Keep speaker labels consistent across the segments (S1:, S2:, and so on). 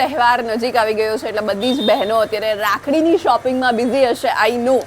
S1: તહેવાર નજીક આવી ગયો છે, એટલે બધી જ બહેનો અત્યારે રાખડીની શોપિંગમાં બિઝી હશે આઈ નો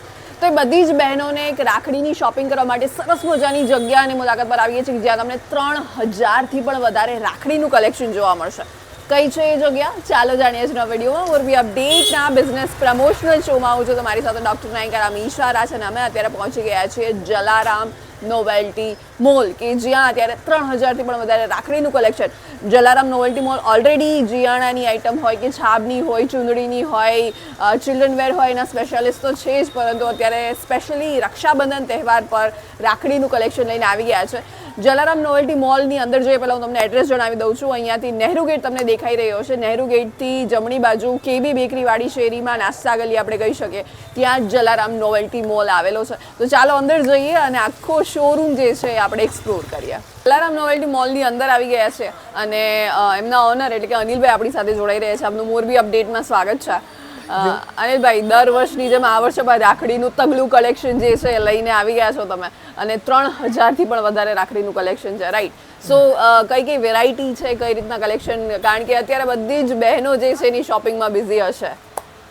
S1: તો એ બધી જ બહેનોને એક રાખડીની શોપિંગ કરવા માટે સરસ મજાની જગ્યા અને મુલાકાત પર આવીએ છીએ જ્યાં તમને ત્રણ હજારથી પણ વધારે રાખડીનું કલેક્શન જોવા મળશે. કઈ છે એ જગ્યા? ચાલો જાણીએ નવા વિડીયોમાં. મોરબી અપડેટના બિઝનેસ પ્રમોશનલ શોમાં હું છું તમારી સાથે ડૉક્ટર નાયકા રામ ઈશા છે અને અમે અત્યારે પહોંચી ગયા છીએ જલારામ નોવેલ્ટી મોલ, કે જ્યાં અત્યારે ત્રણ હજારથી પણ વધારે રાખડીનું collection Jalaram novelty mall already જિયાણાની item હોય કે છાબની હોય, ચૂંદડીની હોય ચિલ્ડ્રન વેર હોય, એના સ્પેશિયાલિસ્ટ તો છે જ, પરંતુ અત્યારે સ્પેશિયલી રક્ષાબંધન તહેવાર પર રાખડીનું કલેક્શન લઈને આવી ગયા છે. જલારામ નોવેલ્ટી મોલની અંદર જઈએ, પહેલાં હું તમને એડ્રેસ જણાવી દઉં છું. અહીંયાથી નહેરુ ગેટ તમને દેખાઈ રહ્યો છે. નહેરુ ગેટથી જમણી બાજુ કેબી બેકરીવાળી શેરીમાં નાસ્તા ગલી આપણે કહી શકીએ. ત્યાં જલારામ નોવેલ્ટી મોલ આવેલો છે. તો ચાલો અંદર જઈએ અને આખો શોરૂમ જે છે આપણે એક્સપ્લોર કરીએ. જલારામ નોવેલ્ટી મોલની અંદર આવી ગયા છે અને એમના ઓનર એટલે કે અનિલભાઈ આપણી સાથે જોડાઈ રહ્યા છે. આપનું મોરબી અપડેટમાં સ્વાગત છે. અનિલભાઈ દર વર્ષની જેમ આ વર્ષે પણ રાખડીનું તગલું કલેક્શન જે છે એ લઈને આવી ગયા છો તમે. અને ત્રણ હજારથી પણ વધારે રાખડીનું કલેક્શન છે રાઈટ સો કઈ કઈ વેરાયટી છે કઈ રીતના કલેક્શન કારણ કે અત્યારે બધી જ બહેનો જે છે એની શોપિંગમાં બિઝી હશે.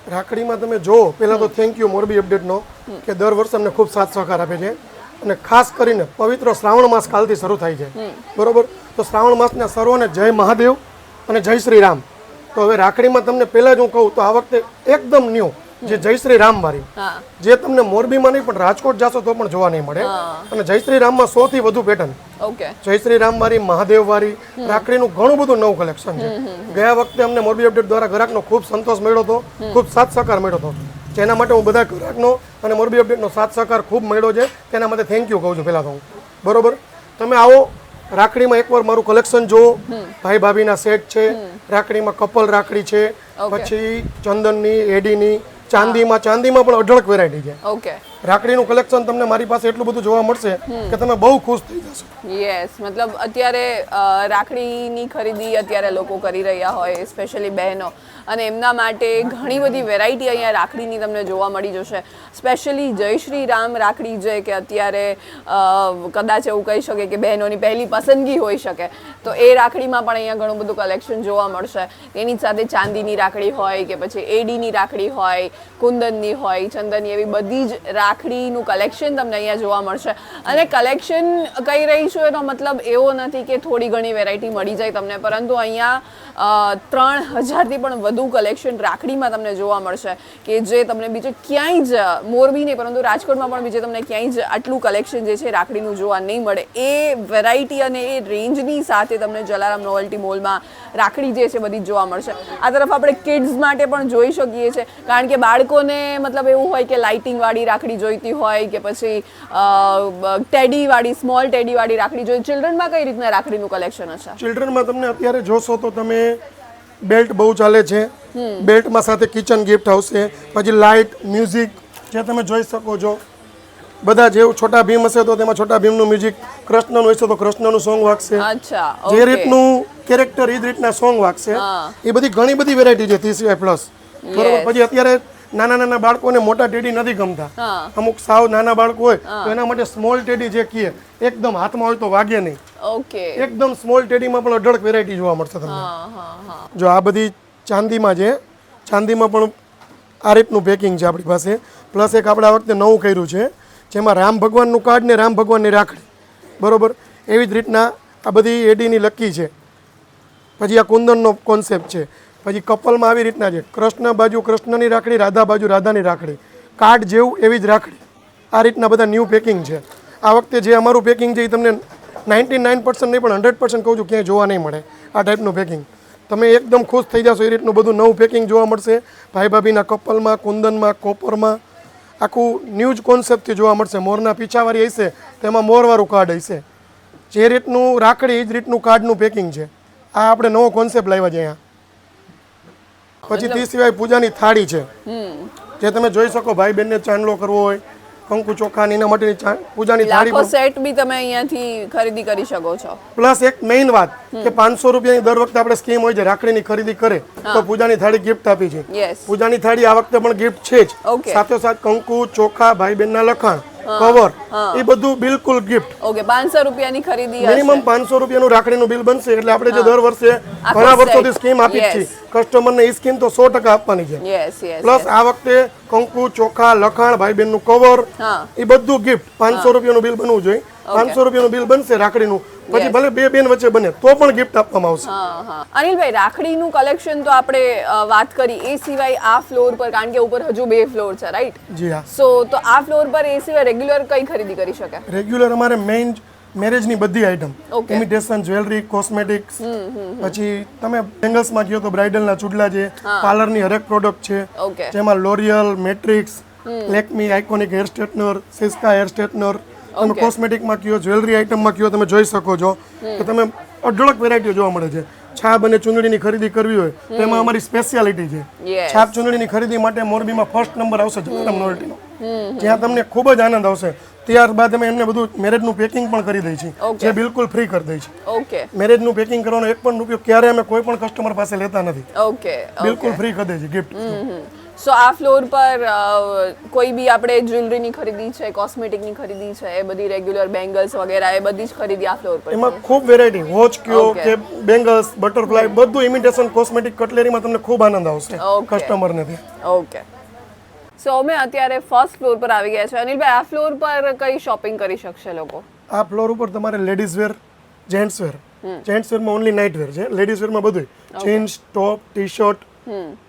S2: રાખડીમાં તમે જુઓ પહેલાં તો થેન્ક યુ મોરબી અપડેટનો કે દર વર્ષે અમને ખૂબ સાથ સહકાર આપે છે. અને ખાસ કરીને પવિત્ર શ્રાવણ માસ કાલથી શરૂ થાય છે. બરોબર? તો શ્રાવણ માસના સર્વને જય મહાદેવ અને જય શ્રી રામ. તો હવે રાખડીમાં તમને પહેલાં જ હું કહું તો આ વખતે એકદમ ન્યૂ જે જય શ્રી રામ વાળી જે તમને મોરબીમાં નહીં પણ રાજકોટ જાશો તો પણ જોવા નહીં મળે. અને જય શ્રી રામમાં સૌથી વધુ પેટર્ન જય શ્રી રામ વાળી મહાદેવ વાળી રાખડીનું ઘણું બધું નવું કલેક્શન છે. ગયા વખતે અમને મોરબી અપડેટ દ્વારા ગ્રાહકનો ખૂબ સંતોષ મળ્યો હતો. ખૂબ સાથ સહકાર મળ્યો હતો. જેના માટે હું બધા ગ્રાહકનો અને મોરબી અપડેટનો સાથ સહકાર ખૂબ મળ્યો છે. તેના માટે થેન્ક યુ કહું છું પહેલાં તો હું. બરોબર? તમે આવો રાખડીમાં એકવાર મારું કલેક્શન જો ભાઈ ભાભીના સેટ છે. રાખડીમાં કપલ રાખડી છે. પછી ચંદનની એડીની ચાંદીમાં ચાંદીમાં પણ અઢળક વેરાયટી છે.
S1: ઓકે
S2: રાખડીનું કલેક્શન તમને મારી પાસે એટલું બધું જોવા મળશે કે તમે બહુ ખુશ થઈ જશો.
S1: યસ મતલબ અત્યારે રાખડીની ખરીદી અત્યારે લોકો કરી રહ્યા હોય સ્પેશિયલી બહેનો. અને એમના માટે ઘણી બધી વેરાયટી અહીંયા રાખડીની તમને જોવા મળી જશે. સ્પેશિયલી જય શ્રી રામ રાખડી જે કે અત્યારે કદાચ એવું કહી શકે કે બહેનોની પહેલી પસંદગી હોઈ શકે. તો એ રાખડીમાં પણ અહીંયા ઘણું બધું કલેક્શન જોવા મળશે. તેની સાથે ચાંદીની રાખડી હોય કે પછી એડીની રાખડી હોય, કુંદનની હોય, ચંદનની એવી બધી જ રાખડીનું કલેક્શન તમને અહીંયા જોવા મળશે. અને કલેક્શન કહી રહી છું એનો મતલબ એવો નથી કે થોડી ઘણી વેરાયટી મળી જાય તમને, પરંતુ અહીંયા ત્રણ હજારથી પણ વધુ કલેક્શન રાખડીમાં તમને જોવા મળશે કે જે તમને બીજે ક્યાંય જ મોરબી નહીં, પરંતુ રાજકોટમાં પણ બીજે તમને ક્યાંય જ આટલું કલેક્શન જે છે રાખડીનું જોવા નહીં મળે. એ વેરાયટી અને એ રેન્જની સાથે તમને જલારામ નોવેલ્ટી મોલમાં રાખડી જે છે બધી જોવા મળશે. આ તરફ આપણે કિડ્સ માટે પણ જોઈ શકીએ છીએ, કારણ કે બાળકોને મતલબ એવું હોય કે લાઇટિંગ વાળી રાખડી જોઈતી હોય કે પછી ટેડીવાળી સ્મોલ ટેડીવાળી રાખડી જોઈ ચિલ્ડ્રનમાં કઈ રીતના રાખડીનું કલેક્શન હશે?
S2: ચિલ્ડ્રનમાં તમને અત્યારે જોશો તો તમે બેલ્ટ બહુ ચાલે છે. બેલ્ટમાં સાથે કિચન ગિફ્ટ આવશે. પછી લાઇટ મ્યુઝિક જે તમે જોઈ શકો છો. બધા જેવું છોટા ભીમ હશે તો તેમાં છોટા ભીમનું મ્યુઝિક કૃષ્ણનું હશે તો કૃષ્ણનું સોંગ વાગશે. જે રીતનું કેરેક્ટર એ જ રીતના સોંગ વાગશે. એ બધી ઘણી બધી વેરાયટી છે ત્રીસ પ્લસ બરોબર? પછી અત્યારે નાના નાના બાળકોને મોટા ટેડી નથી ગમતા. અમુક સાવ નાના બાળકો હોય તો એના માટે સ્મોલ ટેડી જે કીએ એકદમ હાથમાં હોય તો વાગે નહીં.
S1: ઓકે.
S2: એકદમ સ્મોલ ટેડીમાં પણ અઢળક વેરાયટી જોવા મળશે તમને. જો આ બધી ચાંદીમાં છે ચાંદીમાં પણ આ રીતનું પેકિંગ છે આપણી પાસે. પ્લસ એક આપણે આ વખતે નવું કર્યું છે જેમાં રામ ભગવાનનું કાર્ડ ને રામ ભગવાનની રાખડી. બરોબર? એવી જ રીતના આ બધી એડીની લકી છે. પછી આ કુંદનનો કોન્સેપ્ટ છે. પછી કપલમાં આવી રીતના છે. કૃષ્ણ બાજુ કૃષ્ણની રાખડી, રાધા બાજુ રાધાની રાખડી. કાર્ડ જેવું એવી જ રાખડી. આ રીતના બધા ન્યૂ પેકિંગ છે. આ વખતે જે અમારું પેકિંગ છે એ તમને નાઇન્ટી નાઇન પર્સન્ટ નહીં, પણ હંડ્રેડ પર્સન્ટ કહું છું, ક્યાંય જોવા નહીં મળે આ ટાઈપનું પેકિંગ તમે એકદમ ખુશ થઈ જશો એ રીતનું બધું નવું પેકિંગ જોવા મળશે. ભાઈ ભાભીના કપલમાં, કુંદનમાં, કોપરમાં આખું ન્યૂ જ કોન્સેપ્ટથી જોવા મળશે. મોરના પીછાવાળી હશે, તેમાં મોરવાળું કાર્ડ હશે. જે રીતનું રાખડી, એ જ રીતનું કાર્ડનું પેકિંગ છે. આ આપણે નવો કોન્સેપ્ટ લાવ્યા છે અહીંયા. પછી તે સિવાય પૂજાની થાળી છે. જે તમે જોઈ શકો ભાઈ બહેનને ચાંદલો કરવો હોય કંકુ ચોખાની એના માટેની પૂજાની થાળી
S1: સેટ બી તમે અહીંયાથી ખરીદી કરી શકો છો.
S2: પ્લસ એક મેઇન વાત કે પાંચસો રૂપિયાની દર વખતે આપણે સ્કીમ હોય છે રાખડીની ખરીદી કરે તો પૂજાની થાળી ગિફ્ટ આપી છે. પૂજાની થાળી આ વખતે પણ ગિફ્ટ છે જ.
S1: સાથે
S2: સાથોસાથ કંકુ ચોખા ભાઈ બહેનના લખાણ કવર. એ બધું બિલકુલ ગિફ્ટ
S1: ઓકે પાંચસો રૂપિયાની ખરીદી
S2: મિનિમમ પાંચસો રૂપિયાનું રાખડીનું બિલ બનશે એટલે આપણે જે દર વર્ષે ઘણા વર્ષોથી સ્કીમ આપી છે. કસ્ટમરને એ સ્કીમ તો સો ટકા આપવાની છે.
S1: યસ યસ
S2: પ્લસ આ વખતે કંકુ ચોખા લખાણ ભાઈ બહેનનું કવર. એ બધું ગિફ્ટ પાંચસો રૂપિયાનું બિલ બનવું જોઈએ. પાંચસો રૂપિયાનું બિલ બનશે રાખડીનું. પછી ભલે બે બેન વચ્ચે બને તો પણ ગિફ્ટ આપવામાં આવશે.
S1: અનિલભાઈ રાખડીનું કલેક્શન તો આપણે વાત કરી. એ સિવાય આ ફ્લોર પર કારણ કે ઉપર હજુ બે ફ્લોર છે રાઈટ
S2: જી હા.
S1: સો તો આ ફ્લોર પર એ સિવાય રેગ્યુલર કઈ ખરીદી કરી શકાય
S2: રેગ્યુલર અમારે મેઇન મેરેજની બધી item
S1: Okay.
S2: Imitation jewellery cosmetics પછી તમે બેંગલ્સમાં કહો તો બ્રાઇડલના ચૂડલા છે પાર્લરની હરેક પ્રોડક્ટ છે. જેમાં L'Oreal Matrix Lakme iconic hair straightener Syska hair straightener તમે કોસ્મેટિકમાં કયો જ્વેલરી આઇટમમાં કયો તમે જોઈ શકો છો કે તમે અઢળક વેરાયટીઓ જોવા મળે છે. છાપ અને ચૂંદડીની ખરીદી કરવી હોય તો એમાં અમારી સ્પેશિયાલિટી છે. છાપ ચૂંદડીની ખરીદી માટે મોરબીમાં ફર્સ્ટ નંબર આવશે જલારામ નોવેલ્ટીનો જ્યાં તમને ખૂબ જ આનંદ આવશે. ત્યારબાદ અમે એમને બધું મેરેજનું પેકિંગ પણ કરી દઈએ છીએ જે બિલકુલ ફ્રી કરી દઈએ છીએ.
S1: ઓકે
S2: મેરેજનું પેકિંગ કરવાનો એક પણ રૂપિયો ક્યારે અમે કોઈ પણ કસ્ટમર પાસે લેતા નથી.
S1: ઓકે
S2: બિલકુલ ફ્રી કરી દઈએ છીએ ગિફ્ટ
S1: સો આ ફ્લોર પર કોઈ બી આપણે જ્વેલરીની ખરીદી છે કોસ્મેટિકની ખરીદી છે એ બધી રેગ્યુલર બેંગલ્સ વગેરે એ બધી જ ખરીદી આ ફ્લોર પર
S2: એમાં ખૂબ વેરાયટી વોચ કયો કે બેંગલ્સ બટરફ્લાય બધું ઇમિટેશન કોસ્મેટિક કટલેરીમાં તમને ખૂબ આનંદ આવશે. કસ્ટમરને
S1: ઓકે સો અમે અત્યારે ફર્સ્ટ ફ્લોર પર આવી ગયા છે અનિલભાઈ આ ફ્લોર પર કઈ શોપિંગ કરી શકશે લોકો?
S2: આ ફ્લોર ઉપર તમારે ladies wear gents wear gents વેરમાં only night wear છે. લેડીઝ વેરમાં બધું jeans top T shirt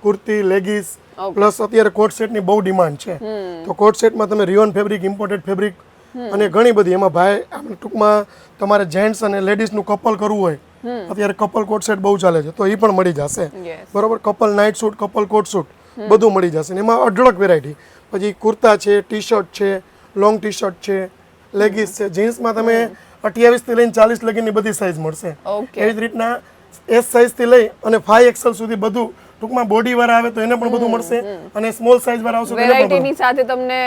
S2: kurti leggings plus અત્યારે કોટ સેટની બહુ ડિમાન્ડ છે. તો કોટ સેટમાં તમે રિયોન ફેબ્રિક ઇમ્પોર્ટેડ ફેબ્રિક અને ઘણી બધી. એમાં ભાઈ આપણે ટૂંકમાં તમારે જેન્ટ્સ અને લેડીઝનું કપલ કરવું હોય અત્યારે કપલ કોટ સેટ બહુ ચાલે છે. તો એ પણ મળી જશે. બરોબર? Couple night suit couple coat suit બધું મળી જશે. ને એમાં અઢળક વેરાયટી પછી કુર્તા છે ટી શર્ટ છે લોંગ ટી શર્ટ છે લેગીસ છે. જીન્સમાં તમે અઠ્યાવીસથી લઈને ચાલીસ લગીની બધી સાઇઝ મળશે. એવી જ રીતના એસ સાઇઝથી લઈ અને ફાઈવ એક્સેલ સુધી બધું ટૂંકમાં બોડી વાર આવે તો એને પણ બધું મળશે અને સ્મોલ સાઇઝ વાર આવશે
S1: વેરાયટીની સાથે તમને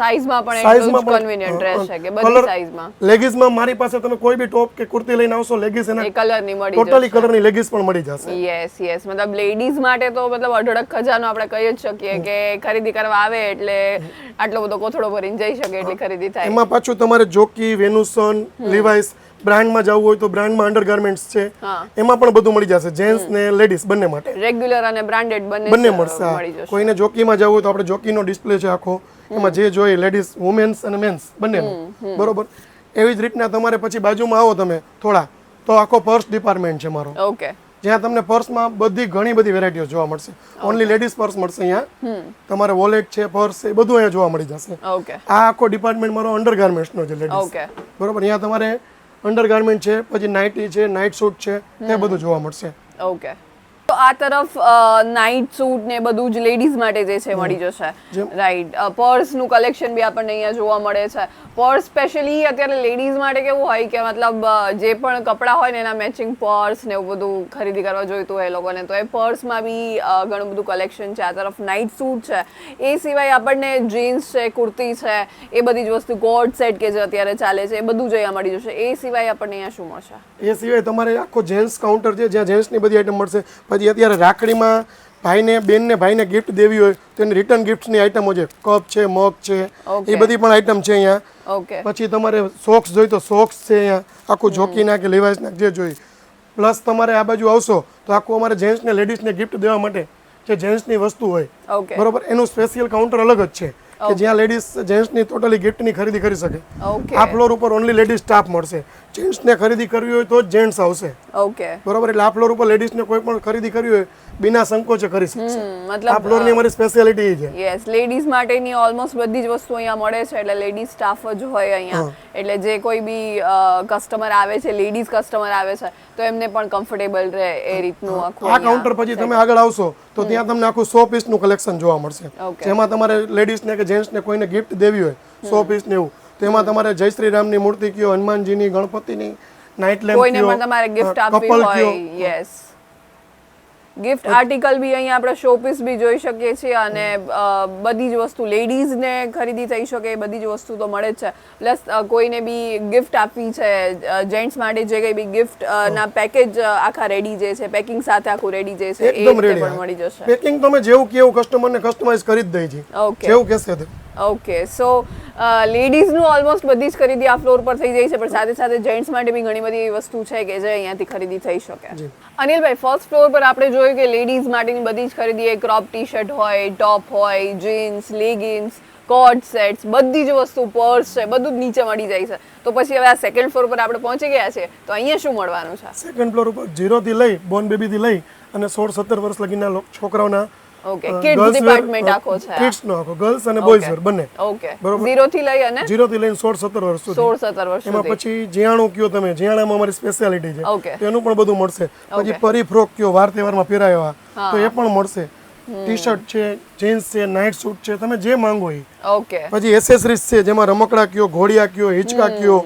S1: સાઇઝમાં પણ
S2: સાઇઝમાં
S1: કન્વિનિયન્ટ રહેશે કે બધી સાઇઝમાં
S2: લેગીઝમાં મારી પાસે તમે કોઈ બી ટોપ કે કુર્તી લઈને આવશો લેગીઝ એના
S1: કલર કલરની મળી
S2: ટોટલી કલરની લેગીઝ પણ મળી જશે.
S1: યસ યસ મતલબ લેડીઝ માટે તો મતલબ અઢળક ખજાનો આપણે કહી જ શકીએ કે ખરીદી કરવા આવે એટલે આટલો બધો કોથળો ભરીને જઈ શકે એટલી ખરીદી થાય.
S2: એમાં પાછું તમારે જોકી વેનુસન લિવાઇસ બ્રાન્ડમાં જવું હોય તો બ્રાન્ડમાં અંડરગાર્મેન્ટ્સ છે. એમાં પણ બધું મળી જશે. જેન્ટ્સ ને લેડીઝ બંને માટે.
S1: રેગ્યુલર અને બ્રાન્ડેડ બંને
S2: બંને મળશે કોઈને જોકીમાં જવું હોય તો આપણે જોકીનો ડિસ્પ્લે છે આખો. એમાં જે જોઈએ લેડીઝ વુમેન્સ અને મેન્સ બંનેનું. બરોબર? એવી જ રીતના તમારે પછી બાજુમાં આવો તમે થોડા તો આખો પર્સ ડિપાર્ટમેન્ટ છે મારો.
S1: ઓકે
S2: જ્યાં તમને પર્સમાં બધી ઘણી બધી વેરાયટીઓ જોવા મળશે. ઓનલી લેડીઝ પર્સ મળશે અહીંયા. તમારે વોલેટ છે પર્સ છે એ બધું અહીંયા જોવા મળી જશે. આ આખો ડિપાર્ટમેન્ટ મારો અંડરગાર્મેન્ટ્સનો છે લેડીઝ બરોબર? અહીંયા તમારે અંડરગાર્મેન્ટ છે પછી નાઇટી છે નાઇટ સૂટ છે તે બધું જોવા મળશે.
S1: ઓકે આ તરફ નાઇટ સૂટ ને બધું જ લેડીઝ માટે જે છે મળી જશે. રાઈટ પર્સનું કલેક્શન બી આપણને અહીંયા જોવા મળે છે. પર્સ સ્પેશિયલી અત્યારે લેડીઝ માટે કેવું હોય કે મતલબ જે પણ કપડાં હોય ને એના મેચિંગ પર્સ ને એવું બધું ખરીદી કરવા જોઈતું હોય એ લોકોને તો એ પર્સમાં બી ઘણું બધું કલેક્શન છે. આ તરફ નાઇટ સૂટ છે. એ સિવાય આપણને જીન્સ છે કુર્તી છે એ બધી જ વસ્તુ ગોડ સેટ કે જે અત્યારે ચાલે છે એ બધું જ અહીંયા મળી જશે. એ સિવાય આપણને અહીંયા શું મળશે?
S2: એ સિવાય તમારે આખો જેન્ટ્સ કાઉન્ટર છે જ્યાં જેન્ટ્સની બધી આઈટમ મળશે પછી અત્યારે રાખડીમાં ભાઈને બેનને ભાઈને ગિફ્ટ દેવી હોય તો એની રિટર્ન ગિફ્ટની આઈટમો છે. કપ છે મગ છે એ બધી પણ આઈટમ છે અહીંયા.
S1: ઓકે
S2: પછી તમારે સોક્સ જોઈ તો સોક્સ છે અહીંયા. આખું જોકીના કે લિવાઇસના જે જોઈ પ્લસ તમારે આ બાજુ આવશો તો આખું અમારે જેન્ટ્સને લેડીઝને ગિફ્ટ દેવા માટે જે જેન્ટ્સની વસ્તુ હોય. બરોબર? એનું સ્પેશિયલ કાઉન્ટર અલગ જ છે. કે જ્યાં લેડીઝ જેન્ટ્સની ટોટલી ગિફ્ટની ખરીદી કરી શકે. આ ફ્લોર ઉપર ઓનલી લેડીઝ સ્ટાફ મળશે. જેન્ટ્સને ખરીદી કરવી હોય તો જ જેન્ટ્સ આવશે.
S1: ઓકે
S2: બરોબર? એટલે આ ફ્લોર ઉપર લેડીઝને કોઈ પણ ખરીદી કરવી હોય બિના સંકોચે કરી શકશે.
S1: મતલબ
S2: આ ફ્લોરની અમારી સ્પેશિયાલિટી છે.
S1: યસ લેડીઝ માટેની ઓલમોસ્ટ બધી જ વસ્તુ અહીંયા મળે છે. એટલે લેડીઝ સ્ટાફ જ હોય અહીંયા. એટલે જે કોઈ બી કસ્ટમર આવે છે લેડીઝ કસ્ટમર આવે છે તો એમને પણ કમ્ફર્ટેબલ રહે એ રીતનું આખું
S2: આ કાઉન્ટર પછી તમે આગળ આવશો તો ત્યાં તમને આખું સો પીસનું કલેક્શન જોવા મળશે. જેમાં તમારે લેડીઝને કે જેન્ટ્સને કોઈને ગિફ્ટ દેવી હોય સો પીસ ને એવું. તેમાં તમારે જય શ્રી રામની મૂર્તિ કયો હનુમાનજીની ગણપતિની નાઇટ લેમ્પ
S1: ગિફ્ટ આપવી હોય યસ ગિફ્ટ આર્ટિકલ બી અહીંયા આપણે શોપીસ બી જોઈ શકીએ છીએ અને બધી જ વસ્તુ લેડીઝને ખરીદી થઈ શકે એ બધી જ વસ્તુ તો મળે જ છે. પ્લસ કોઈને બી ગિફ્ટ આપવી છે જેન્ટ્સ માટે જે કંઈ બી ગિફ્ટ ના પેકેજ આખા રેડી જે છે પેકિંગ સાથે આખું રેડી જે છે
S2: એકદમ રેડી
S1: મળી જશે.
S2: પેકિંગ તમે જેવું કેવું કસ્ટમરને કસ્ટમાઇઝ કરી જ દઈ છે. જેવું કહેશે
S1: ઓકે સો લેડીઝનું ઓલમોસ્ટ બધી જ ખરીદી આ ફ્લોર પર થઈ જાય છે પણ સાથે સાથે જેન્ટ્સ માટે બી ઘણી બધી વસ્તુ છે કે જે અહીંયાથી ખરીદી થઈ શકે. અનિલભાઈ ફર્સ્ટ ફ્લોર પર આપણે જોયું કે લેડીઝ માટેની બધી જ ખરીદી એ ક્રોપ ટી શર્ટ હોય ટોપ હોય જીન્સ લેગિન્સ કોટ સેટ્સ બધી જ વસ્તુ પર્સ છે બધું જ નીચે મળી જાય છે. તો પછી હવે આ સેકન્ડ ફ્લોર પર આપણે પહોંચી ગયા છે તો અહીંયા શું મળવાનું છે?
S2: સેકન્ડ ફ્લોર ઉપર જીરોથી લઈ બોર્ન બેબીથી લઈ અને સોળ સત્તર વર્ષ લગીના છોકરાઓના
S1: ઓકે કિડ્સ ડિપાર્ટમેન્ટ આખો છે કિડ્સ
S2: નો આખો ગર્લ્સ અને બોયઝ વેર બંને.
S1: ઓકે
S2: બરોબર.
S1: 0 થી લઈ અને?
S2: જીરોથી લઈને સોળ સત્તર વર્ષ સુધી.
S1: સોળ સત્તર વર્ષ
S2: એમાં પછી જીયાણું કયો તમે જીયાણામાં અમારી સ્પેશિયાલિટી છે. તો એનું પણ બધું મળશે. પછી પરી ફ્રોક કયો વાર તહેવારમાં પહેરાયો તો એ પણ મળશે. ટી શર્ટ છે જીન્સ છે નાઇટ સૂટ છે તમે જે માંગો એ.
S1: ઓકે
S2: પછી એસેસરીઝ છે જેમાં રમકડા કયો ઘોડિયા કયો હિંચકા કયો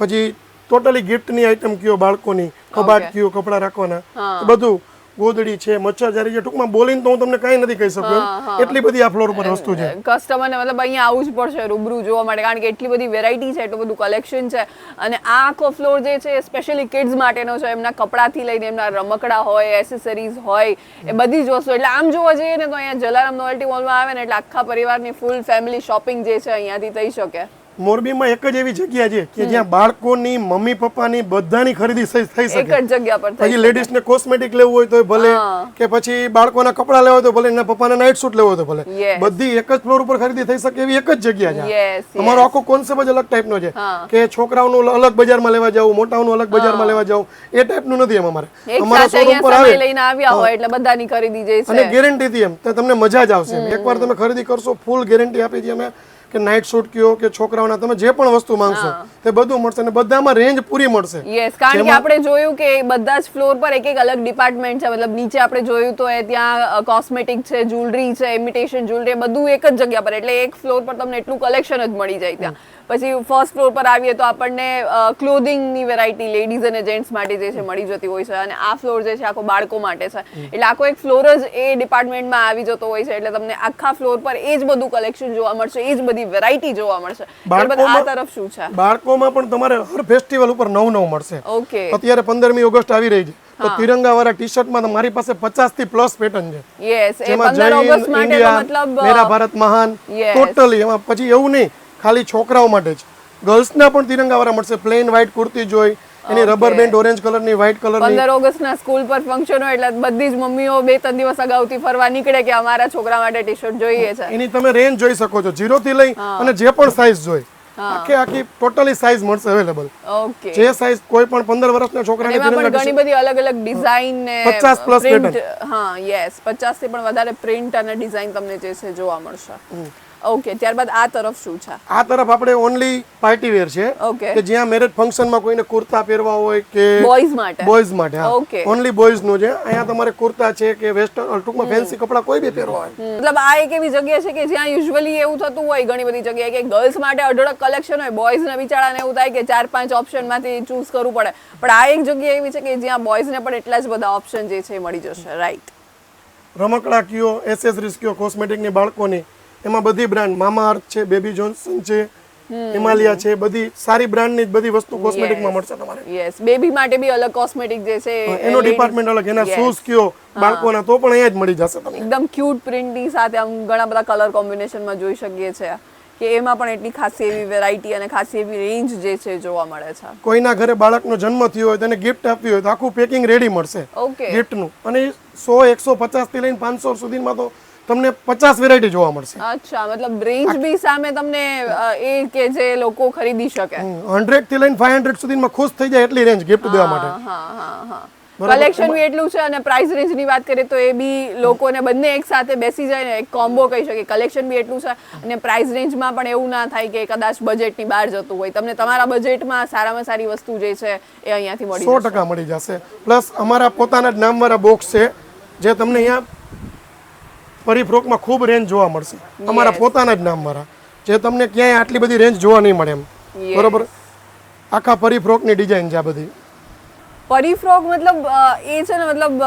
S2: પછી ટોટલી ગિફ્ટની આઈટમ કયો બાળકોની કબાટ કયો કપડાં રાખવાના બધું ગોદડી છે મચ્છરજારી છે ટૂંકમાં બોલીને તો હું તમને કઈ નથી કહી શકું એટલી બધી આ ફ્લોર પર વસ્તુ છે.
S1: કસ્ટમરને મતલબ અહીંયા આવવું જ પડશે રૂબરૂ જોવા માટે કારણ કે એટલી બધી વેરાયટી છે એટલું બધું કલેક્શન છે. અને આ આખો ફ્લોર જે છે સ્પેશિયલી કિડ્સ માટેનો છે એમના કપડાથી લઈને એમના રમકડા હોય એસેસરીઝ હોય એ બધી જ વસ્તુ. એટલે આમ જોવા જઈએ ને તો અહીંયા જલારામ નોવેલ્ટી મોલમાં આવે ને એટલે આખા પરિવારની ફૂલ ફેમિલી શોપિંગ જે છે અહીંયાથી થઈ શકે.
S2: મોરબીમાં એક જ એવી જગ્યા છે કે જ્યાં બાળકોની મમ્મી પપ્પાની બધાની ખરીદી થઈ શકે
S1: એક જ જગ્યા પર
S2: પછી લેડીઝને કોસ્મેટિક લેવું હોય તો ભલે કે પછી બાળકોના કપડાં લેવા હોય તો ભલે એના પપ્પાને નાઇટ સૂટ લેવો હોય તો ભલે. બધી એક જ ફ્લોર ઉપર ખરીદી થઈ શકે એવી એક જ જગ્યા છે. અમારો આખો કોન્સેપ્ટ જ અલગ ટાઈપનો છે કે છોકરાઓનું અલગ બજારમાં લેવા જવું મોટાઓનું અલગ બજારમાં લેવા જવું એ ટાઈપનું નથી એમ અમારે. અમારા શોરૂમ પર આવે.
S1: લઈને આવ્યા હોય એટલે બધાની ખરીદી જે
S2: અને
S1: ગેરંટી
S2: થી એમ તો તમને મજા જ આવશે એકવાર તમે ખરીદી કરશો ફૂલ ગેરંટી આપી છે અમે. કે નાઇટ સૂટ કયો કે છોકરાઓના તમે જે પણ વસ્તુ માંગશો તે બધું મળશે અને બધામાં રેન્જ પૂરી મળશે.
S1: યસ કારણ કે આપણે જોયું કે બધા જ ફ્લોર પર એક એક અલગ ડિપાર્ટમેન્ટ છે. મતલબ નીચે આપણે જોયું તો એ ત્યાં કોસ્મેટિક છે જ્વેલરી છે ઇમિટેશન જ્વેલરી બધું એક જ જગ્યા પર. એટલે એક ફ્લોર પર તમને એટલું કલેક્શન જ મળી જાય ત્યાં. પછી ફર્સ્ટ ફ્લોર પર આવીએ તો આપણને ક્લોધિંગની વેરાયટી લેડીઝ અને જેન્ટ્સ માટે જે છે મળી જતી હોય છે અને આ ફ્લોર જે છે આખો બાળકો માટે છે. એટલે આખો એક ફ્લોર જ એ ડિપાર્ટમેન્ટમાં આવી જતો હોય છે એટલે તમને આખા ફ્લોર પર એ જ બધું કલેક્શન જોવા મળશે એ જ બધી વેરાયટી જોવા મળશે. આ તરફ શું છે?
S2: બાળકોમાં પણ તમારે હર ફેસ્ટિવલ ઉપર નવું નવું મળશે.
S1: ઓકે
S2: અત્યારે પંદરમી ઓગસ્ટ આવી રહી છે. તો તિરંગા વાળા ટી શર્ટમાં મારી પાસે પચાસથી પ્લસ પેટર્ન છે.
S1: યસ એ
S2: જેમાં
S1: પંદર
S2: જય
S1: ઓગસ્ટ માટે
S2: ઇન્ડિયા,
S1: મતલબ
S2: મેરા ભારત મહાન. ટોટલી એમાં પછી એવું નહીં ખાલી છોકરાઓ માટે જ. ગર્લ્સના પણ તિરંગા વાળા મળશે. પ્લેન વ્હાઈટ કુર્તી જોઈ એની રબર બેન્ડ ઓરેન્જ કલરની વ્હાઈટ કલરની
S1: પંદર ઓગસ્ટ ના. સ્કૂલ પર ફંક્શન હોય એટલે બધી જ મમ્મીઓ બે ત્રણ દિવસ અગાઉથી ફરવા નીકળે કે અમારા છોકરા માટે ટી શર્ટ જોઈએ છે.
S2: એની તમે રેન્જ જોઈ શકો છો. ઝીરો થી લઈ અને જે પણ સાઈઝ જોઈ આખે આખી ટોટલી સાઈઝ મળશે અવેલેબલ
S1: ઓકે
S2: જે સાઈઝ કોઈ પણ પંદર વર્ષના છોકરાને
S1: પણ ઘણી બધી અલગ અલગ ડિઝાઇન ને
S2: 50 પ્લસ
S1: પેટર્ન હા યસ પચાસથી પણ વધારે પ્રિન્ટ અને ડિઝાઇન તમને જે છે જોવા મળશે. ઓકે ત્યારબાદ આ તરફ શું છે?
S2: આ તરફ આપણે ઓનલી પાર્ટી વેર છે.
S1: ઓકે
S2: કે જ્યાં મેરેજ ફંક્શનમાં કોઈને કુર્તા પહેરવા હોય કે
S1: બોયઝ માટે?
S2: બોયઝ માટે
S1: ઓકે.
S2: ઓનલી બોયઝનું છે. અહીંયા તમારે કુર્તા છે કે વેસ્ટર્ન ટૂંકમાં ફેન્સી કપડા કોઈ બી પહેરવા હોય.
S1: મતલબ આ એક એવી જગ્યા છે કે જ્યાં યુઝ્યુઅલી એવું થતું હોય ઘણી બધી જગ્યાએ કે ગર્લ્સ માટે અઢળક કલેક્શન હોય બોયઝ ને બિચારાને એવું થાય કે ચાર પાંચ ઓપ્શનમાંથી ચૂઝ કરવું પડે. પણ આ એક જગ્યા એવી છે કે જ્યાં બોયઝ ને પણ એટલા જ બધા ઓપ્શન જે છે એ મળી જશે. રાઈટ
S2: રમકડા કયો એસેસરીઝ કયો કોસ્મેટિકની બાળકોની એમાં બધી બ્રાન્ડ મામા અર્થ છે બેબી જોન્સન છે હિમાલયા છે બધી સારી બ્રાન્ડની જ બધી વસ્તુ કોસ્મેટિકમાં મળશે તમારે.
S1: યસ બેબી માટે બી અલગ કોસ્મેટિક જે છે
S2: એનો ડિપાર્ટમેન્ટ અલગ એના શૂઝ કયો બાળકોના તો પણ અહીંયા જ મળી જશે તમને.
S1: એકદમ ક્યુટ પ્રિન્ટની સાથે આમ ઘણા બધા કલર કોમ્બિનેશનમાં જોઈ શકીએ છીએ કે એમાં પણ એટલી ખાસી એવી વેરાયટી અને ખાસી એવી રેન્જ જે છે જોવા મળે છે.
S2: કોઈના ઘરે બાળકનો જન્મ થયો હોય તેને ગિફ્ટ આપવી હોય તો આખું પેકિંગ રેડી મળશે
S1: ઓકે
S2: ગિફ્ટનું અને સો એકસો પચાસથી લઈને પાંચસો સુધીમાં તો તમને પચાસ વેરાયટી જોવા મળશે.
S1: અચ્છા મતલબ રેન્જ બી સામે તમને એ કે જે લોકો ખરીદી શકે.
S2: હંડ્રેડથી લઈને ફાઈવ હંડ્રેડ સુધીમાં ખુશ થઈ જાય એટલી રેન્જ ગિફ્ટ દેવા માટે.
S1: હા હા હા. કલેક્શન બી એટલું છે અને પ્રાઇસ રેન્જની વાત કરીએ તો એ બી લોકોને બંને એક સાથે બેસી જાય ને એક કોમ્બો કહી શકે કલેક્શન બી એટલું છે અને પ્રાઇસ રેન્જમાં પણ એવું ના થાય કે કદાચ બજેટની બહાર જતું હોય. તમને તમારા બજેટમાં સારામાં સારી વસ્તુ જે છે એ અહીંયાથી મળી
S2: સો
S1: જશે.
S2: ટકા મળી જશે. પ્લસ અમારા પોતાના જ નામવાળા બોક્સ છે જે તમને અહીંયા પરિફ્રોકમાં ખૂબ રેન્જ જોવા મળશે. અમારા પોતાના જ નામવાળા. જે તમને ક્યાંય આટલી બધી રેન્જ જોવા નહીં મળે એમ. બરોબર? આખા પરિફ્રોકની ડિઝાઇન છે આ બધી.
S1: પરીફ્રોક મતલબ એ છે ને મતલબ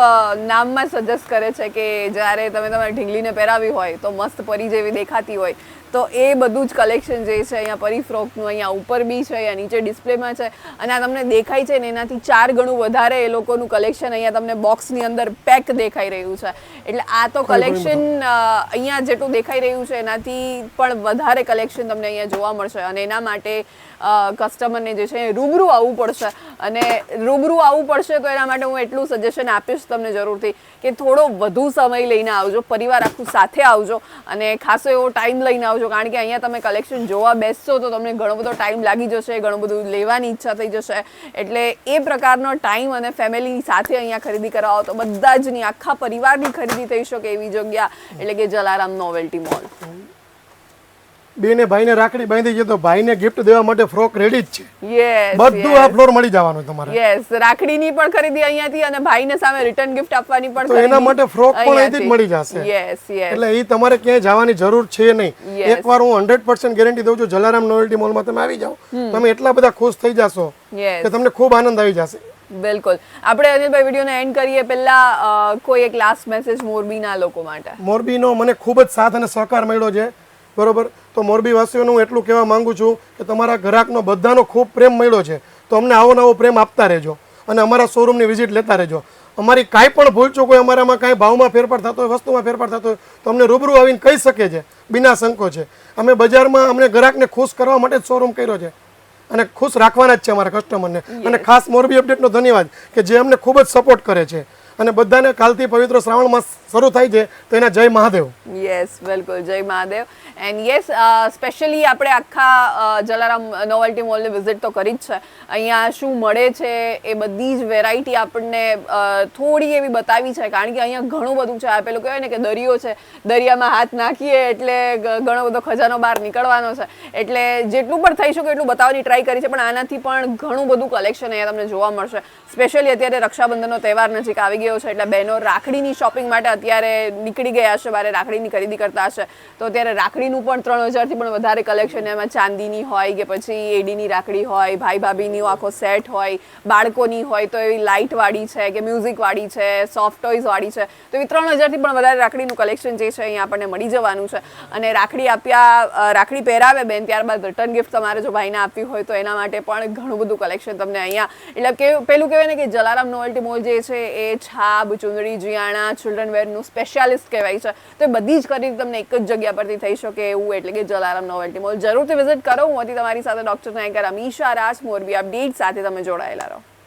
S1: નામમાં સજેસ્ટ કરે છે કે જ્યારે તમે તમારી ઢીંગલીને પહેરાવી હોય તો મસ્ત પરી જેવી દેખાતી હોય. તો એ બધું જ કલેક્શન જે છે અહીંયા પરિફ્રોકનું અહીંયા ઉપર બી છે અહીંયા નીચે ડિસ્પ્લેમાં છે. અને આ તમને દેખાય છે ને એનાથી ચાર ગણું વધારે એ લોકોનું કલેક્શન અહીંયા તમને બોક્સની અંદર પેક દેખાઈ રહ્યું છે. એટલે આ તો કલેક્શન અહીંયા જેટલું દેખાઈ રહ્યું છે એનાથી પણ વધારે કલેક્શન તમને અહીંયા જોવા મળશે. અને એના માટે કસ્ટમરને જે છે એ રૂબરૂ આવવું પડશે. અને રૂબરૂ આવવું પડશે તો એના માટે હું એટલું સજેશન આપીશ તમને જરૂરથી કે થોડો વધુ સમય લઈને આવજો, પરિવાર આખું સાથે આવજો અને ખાસો એવો ટાઈમ લઈને આવજો. કારણ કે અહીંયા તમે કલેક્શન જોવા બેસશો તો તમને ઘણો બધો ટાઈમ લાગી જશે, ઘણું બધું લેવાની ઈચ્છા થઈ જશે. એટલે એ પ્રકારનો ટાઈમ અને ફેમિલી સાથે અહીંયા ખરીદી કરવા તો બધા જ ની, આખા પરિવારની ખરીદી થઈ શકે એવી જગ્યા. એટલે કે જલારામ નોવેલ્ટી મોલ
S2: બેને ભાઈને રાખડી બાંધી છે તો ભાઈને ગિફ્ટ દેવા માટે ફ્રોક રેડી જ છે.
S1: યસ
S2: બધું આ ફ્લોર મળી જવાનું તમારે.
S1: યસ રાખડીની પણ ખરીદી અહીંયાથી અને ભાઈને સામે રિટર્ન ગિફ્ટ આપવાની પણ
S2: તો એના માટે ફ્રોક પણ અહીંથી જ મળી જશે.
S1: યસ યસ
S2: એટલે એ તમારે ક્યાંય જવાની જરૂર છે નહીં. એકવાર હું હંડ્રેડ પર્સન્ટ ગેરંટી દઉં છું જલારામ નોવેલ્ટી મોલમાં તમે આવી જાઓ. તમે એટલા બધા ખુશ થઈ જશો કે તમને ખૂબ આનંદ આવી જશે.
S1: બિલકુલ. આપણે અનિલભાઈ વિડીયોને એન્ડ કરીએ. પહેલા કોઈ એક લાસ્ટ મેસેજ મોરબીના લોકો માટે?
S2: મોરબીનો મને ખૂબ જ સાથ અને સહકાર મળ્યો છે. બરોબર? તો મોરબી વાસીઓને હું એટલું કહેવા માંગુ છું કે તમારા ગ્રાહકનો બધાનો ખૂબ પ્રેમ મળ્યો છે. તો અમને આવો નવો પ્રેમ આપતા રહેજો અને અમારા શોરૂમની વિઝિટ લેતા રહેજો. અમારી કાંઈ પણ ભૂલ ચૂક હોય અમારામાં કાંઈ ભાવમાં ફેરફાર થતો હોય વસ્તુમાં ફેરફાર થતો હોય તો અમને રૂબરૂ આવીને કહી શકે છે બિના સંકોચે અમે બજારમાં અમને ગ્રાહકને ખુશ કરવા માટે જ શોરૂમ કર્યો છે. અને ખુશ રાખવાના જ છે અમારા કસ્ટમરને. અને ખાસ મોરબી અપડેટનો ધન્યવાદ કે જે અમને ખૂબ જ સપોર્ટ કરે છે. અને બધાને કાલથી પવિત્ર શ્રાવણ માસ શરૂ થાય છે તો એના જય મહાદેવ.
S1: યસ બિલકુલ, જય મહાદેવ. એન્ડ યસ સ્પેશિયલી આપણે આખા જલારામ નોવેલ્ટી મોલને વિઝિટ તો કરી જ છે. અહીંયા શું મળે છે એ બધી જ વેરાયટી આપણને થોડી એવી બતાવી છે. કારણ કે અહીંયા ઘણું બધું છે. આ પેલું કહેવાય ને કે દરિયો છે. દરિયામાં હાથ નાખીએ એટલે ઘણો બધો ખજાનો બહાર નીકળવાનો છે. એટલે જેટલું પણ થઈ શકે એટલું બતાવવાની ટ્રાય કરી છે. પણ આનાથી પણ ઘણું બધું કલેક્શન અહીંયા તમને જોવા મળશે. સ્પેશિયલી અત્યારે રક્ષાબંધનનો તહેવાર નજીક આવી ગયો છે. એટલે બહેનો રાખડીની શોપિંગ માટે અત્યારે નીકળી ગયા હશે બારે રાખડીની ખરીદી કરતા હશે. તો અત્યારે રાખડીનું પણ ત્રણ હજારથી પણ વધારે કલેક્શન એમાં ચાંદીની હોય કે પછી એડીની રાખડી હોય, ભાઈ ભાભીની આખો સેટ હોય, બાળકોની હોય તો એવી લાઇટવાળી છે કે મ્યુઝિકવાળી છે સોફ્ટ ટોયઝ વાળી છે. તો એવી ત્રણ હજારથી પણ વધારે રાખડીનું કલેક્શન જે છે અહીંયા આપણને મળી જવાનું છે. અને રાખડી આપ્યા રાખડી પહેરાવે બેન, ત્યારબાદ રિટર્ન ગિફ્ટ તમારે જો ભાઈને આપવી હોય તો એના માટે પણ ઘણું બધું કલેક્શન તમને અહીંયા, એટલે કે પેલું કહેવાય ને કે જલારામ નોવેલ્ટી મોલ જે છે એ છાબ, ચુંદડી, જિયાણા ચિલ્ડ્રન વેરનું સ્પેશિયાલિસ્ટ કહેવાય છે. તો એ બધી જ ખરીદી તમને એક જ જગ્યા પરથી થઈ શકે એવું એટલે કે જલારામ નોવેલ્ટી મોલ જરૂરથી વિઝિટ કરો. હું હતી તમારી સાથે ડૉક્ટર નાયકર અમીશા રાજ મોરબી. અપડેટ સાથે તમે જોડાયેલા રહો.